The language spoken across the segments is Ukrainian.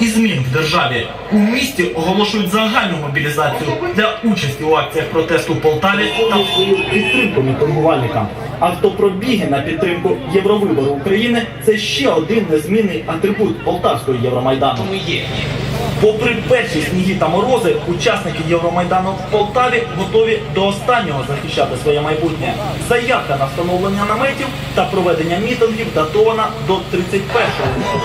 і змін в державі. У місті оголошують загальну мобілізацію для участі у акціях протесту в Полтаві та підтримку мітингувальникам. Автопробіги на підтримку Євровибору України це ще один незмінний атрибут полтавського Євромайдану. Попри перші сніги та морози, учасники Євромайдану в Полтаві готові до останнього захищати своє майбутнє. Заявка на встановлення наметів та проведення мітингів датована до 31 лютого.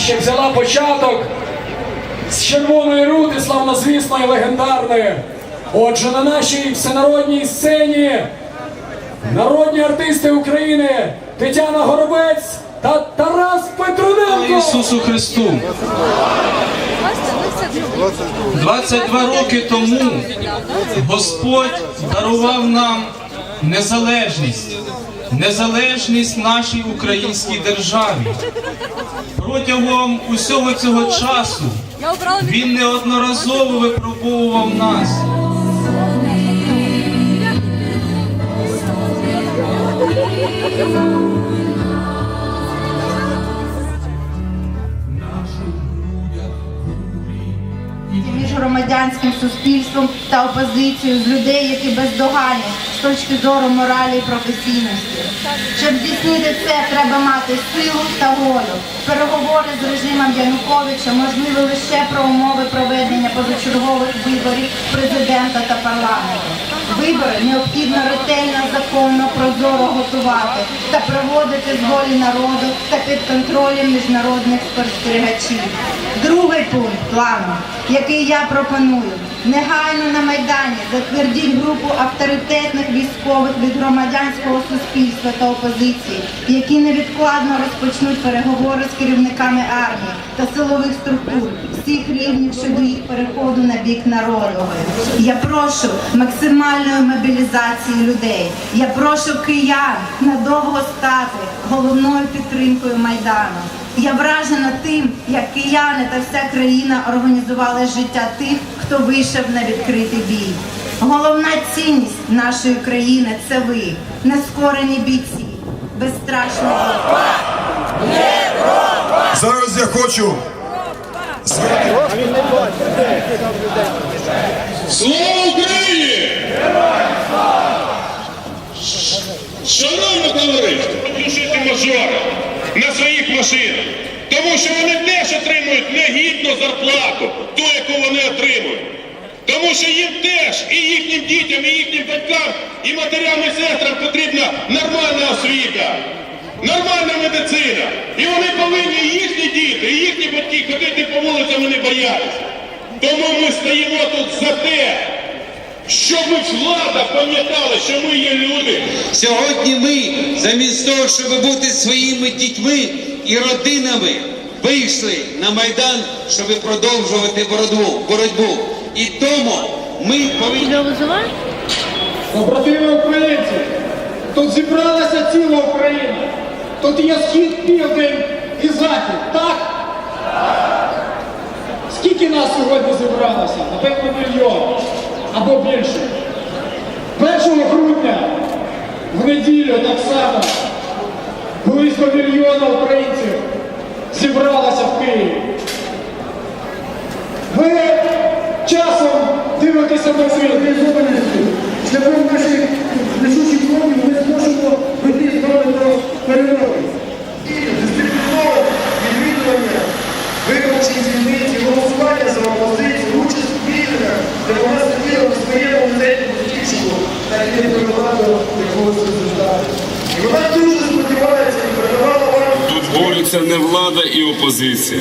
Ще взяла початок з червоної рути, славнозвісної, легендарної. Отже, на нашій всенародній сцені народні артисти України Тетяна Горобець та Тарас Петруненко. Ісусу Христу. 22 роки тому Господь дарував нам незалежність, незалежність нашій українській державі. Протягом усього цього часу він неодноразово випробовував нас. між громадянським суспільством та опозицією з людей, які бездоганні з точки зору моралі і професійності. Щоб здійснити це, треба мати силу та волю. Переговори з режимом Януковича можливі лише про умови проведення позачергових виборів президента та парламенту. Вибори необхідно ретельно, законно, прозоро та проводити з волі народу та під контролем міжнародних спостерігачів. Другий пункт плану, який я пропоную, негайно на Майдані затвердіть групу авторитетних військових від громадянського суспільства та опозиції, які невідкладно розпочнуть переговори з керівниками армії та силових структур всіх рівнів щодо їх переходу на бік народу. Я прошу максимальної мобілізації людей. Я прошу киян надовго стати головною підтримкою майдану. Я вражена тим, як кияни та вся країна організували життя тих, хто вийшов на відкритий бій. Головна цінність нашої країни це ви, нескорені бійці, безстрашні. Зараз я хочу Слава Україні! Шановні товариство, душити мажори на своїх машинах, тому що вони теж отримують негідну зарплату, ту, яку вони отримують. Тому що їм теж і їхнім дітям, і їхнім батькам, і матерям і сестрам потрібна нормальна освіта нормальна медицина. І вони повинні, і їхні діти, і їхні батьки ходити по вулицям і не боятися. Тому ми стоїмо тут за те, щоб влада пам'ятала, що ми є люди, Сьогодні ми, замість того, щоб бути своїми дітьми і родинами, вийшли на Майдан, щоб продовжувати боротьбу. боротьбу. І тому ми повинні. Побратими українці, тут зібралася ціла Україна. Тут є схід, південь і захід, так? Скільки нас сьогодні зібралося? Напевно, мільйон або більше. 1 грудня в неділю так само близько мільйона українців зібралося в Києві. Ви часом дивитеся на світ. Шляхом наших несучих кроків ми зможемо прийти з перемоги. І дисципліноване відвідування виборчих дільниць голосування за опозицію, участь у вільнах, де вона сиділа на своєму неземному ліжку, так і не до якогось результату. І вона дуже сподівається і передавала вам Тут борються не влада і опозиція,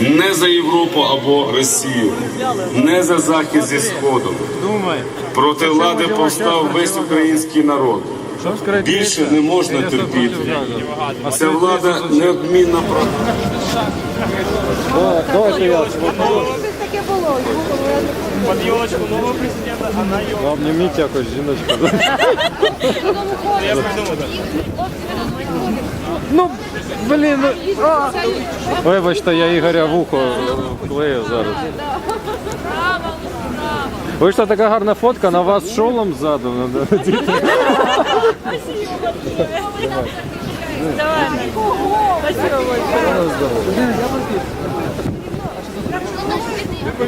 не за Європу або Росію, не за захід зі сходу. Проти влади повстав весь український народ. Більше не можна терпіти. Ця влада неодмінно про. Обніміть якось жіночку. Ну, блін, ну, а. Вибачте, я Ігоря в ухо клею зараз. Вийшла така гарна фотка, на вас шолом ззаду.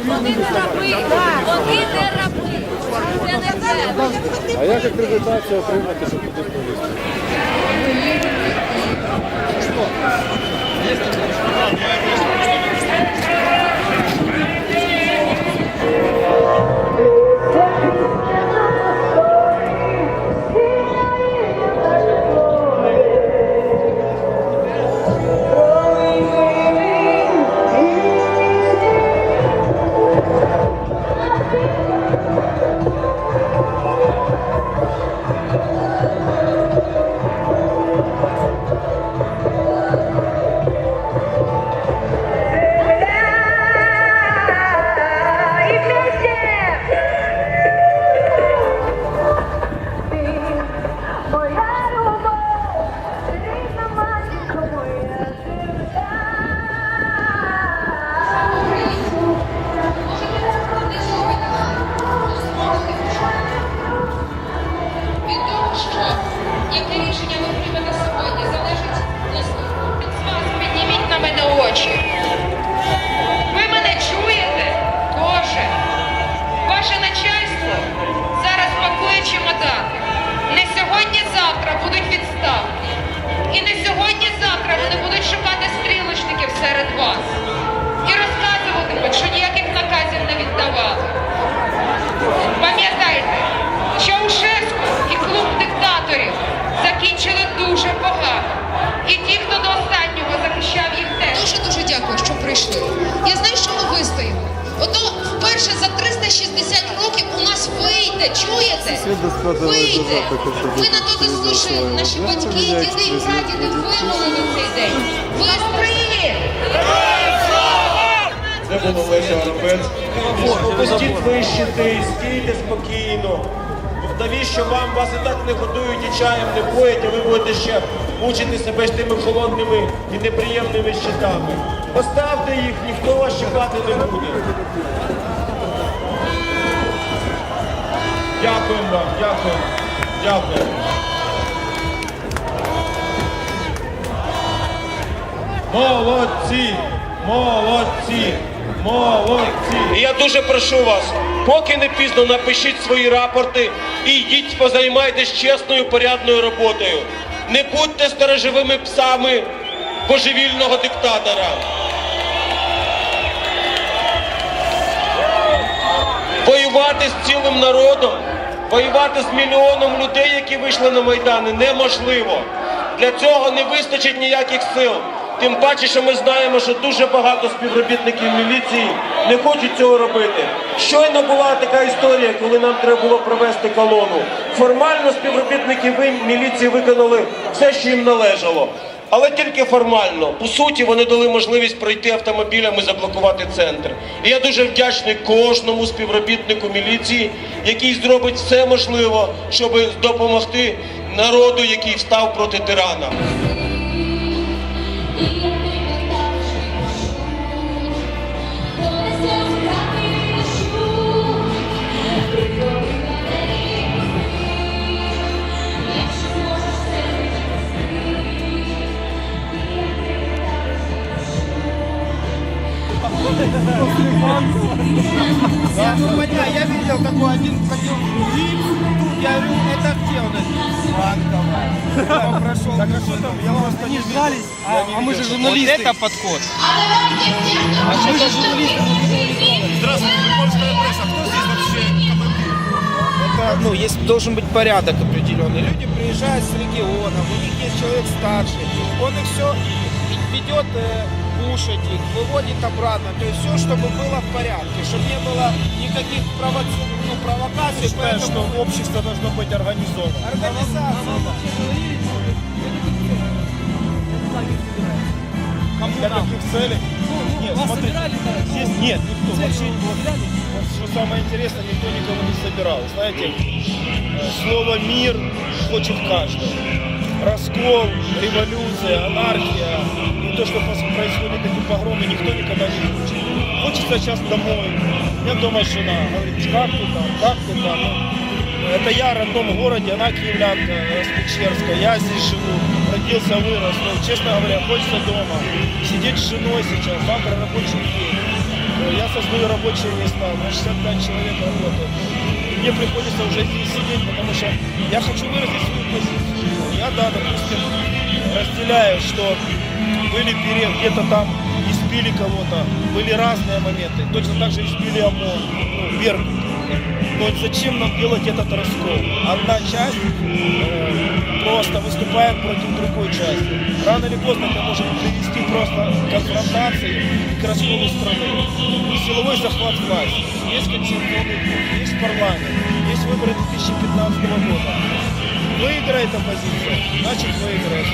Вони не раби. Вони не раби. Це не це. А як акредитацію отримати, щоб туди повісти? Від Ви на заслужили. Наші батьки, діди і прадіди вимолили цей день. Вистоїмо! Це було Леся Горобець. Опустіть вищити, стійте спокійно. Навіщо вам вас і так не годують і чаєм не поять, а ви будете ще мучити себе ж тими холодними і неприємними щитами. Поставте їх, ніхто вас чекати не буде. Дякуємо вам, дякуємо, дякуємо. Молодці! Молодці! Молодці! І я дуже прошу вас, Поки не пізно напишіть свої рапорти і йдіть позаймайтесь чесною порядною роботою. Не будьте сторожовими псами божевільного диктатора. Воювати з цілим народом, воювати з мільйоном людей, які вийшли на майдани, неможливо. Для цього не вистачить ніяких сил. Тим паче, що ми знаємо, що дуже багато співробітників міліції не хочуть цього робити. Щойно була така історія, коли нам треба було провести колону. Формально співробітники міліції виконали все, що їм належало. Але тільки формально. По суті, вони дали можливість пройти автомобілями, заблокувати центр. І я дуже вдячний кожному співробітнику міліції, який зробить все можливе, щоб допомогти народу, який встав проти тирана. Я, я видел, какой один ходил в я говорю, это где он? Банковая. Он прошел. Так а что там? Я вас не ждались. А, а мы же журналисты. Это подход. А что за журналисты? Здравствуйте, Приморская пресса. Кто здесь вообще Это, ну, есть, должен быть порядок определенный. Люди приезжают с регионов, у них есть человек старший. Он их все ведет э, кушать их, выводит обратно. То есть все, чтобы было в порядке, чтобы не было никаких провоци... ну, провокаций. считаю, поэтому... что общество должно быть организовано. Организация. Для каких целей? Нет, смотрите, здесь нет, никто вообще вот, вот что самое интересное, никто никого не собирал. Знаете, э, слово мир хочет каждый. Раскол, революция, анархия, и то, что происходит эти погромы, никто никогда не хочет. Хочется сейчас домой. Меня дома жена говорит, как ты там, как ты там. Ну, это я в родном городе, она киевлянка, с Печерска, я здесь живу, родился, вырос. Но, честно говоря, хочется дома. Сидеть с женой сейчас, завтра рабочий день. Э, Я создаю рабочие места, на 65 человек работает. Мне приходится уже здесь сидеть, потому что я хочу выразить свою позицию. Я, да, допустим, разделяю, что были периоды, где-то там избили кого-то, были разные моменты. Точно так же избили ОМОН, ну, Беркут. Но зачем нам делать этот раскол? Одна часть э, просто выступает против другой части. Рано или поздно это может привести просто к конфронтации и к расколу страны. Силовой захват власти. Есть конституционный суд, есть парламент, есть выборы 2015 года. Выиграет оппозиция, значит выиграет.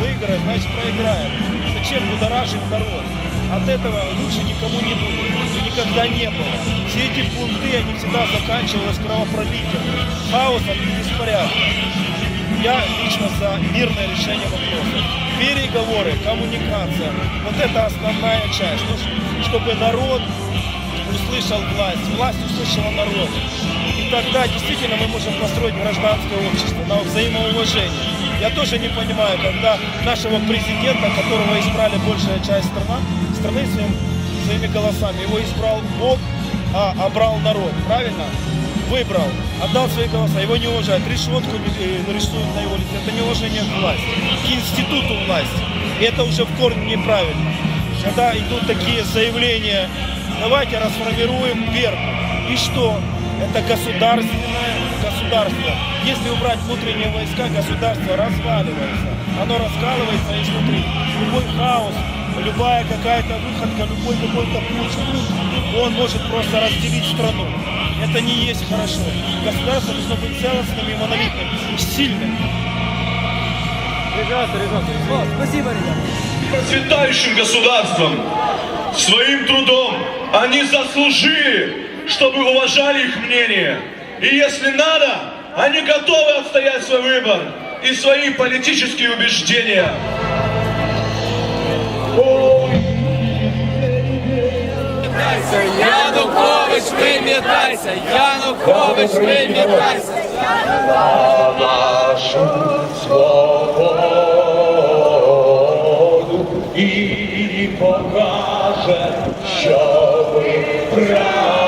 Выиграет, значит проиграет. Зачем будоражить народ? От этого лучше никому не будет. И никогда не было. Все эти пункты, они всегда заканчивались кровопролитием, хаосом и беспорядком. Я лично за мирное решение вопроса. Переговоры, коммуникация. Вот это основная часть. Чтобы народ услышал власть, власть услышала народ. И тогда действительно мы можем построить гражданское общество на взаимоуважении. Я тоже не понимаю, когда нашего президента, которого избрали большая часть страна, страны своим, своими голосами, его избрал Бог, а обрал народ, правильно? Выбрал, отдал свои голоса, его не уважают, решетку э, нарисуют на его лице. Это неуважение к власти, к институту власти. И это уже в корне неправильно. Когда идут такие заявления, давайте расформируем вверх. И что? Это государственное государство. Если убрать внутренние войска, государство разваливается. Оно раскалывается изнутри. Любой хаос, любая какая-то выходка, любой какой-то путь, он может просто разделить страну. Это не есть хорошо. Государство должно быть целостным и монолитным, сильным. Ребята, ребята, спасибо, ребята. Процветающим государством. Своим трудом они заслужили, чтобы уважали их мнение. И если надо, они готовы отстоять свой выбор и свои политические убеждения. Янукович, вимітайся! Янукович, вимітайся! нашу свободу і покаже, що ви праві.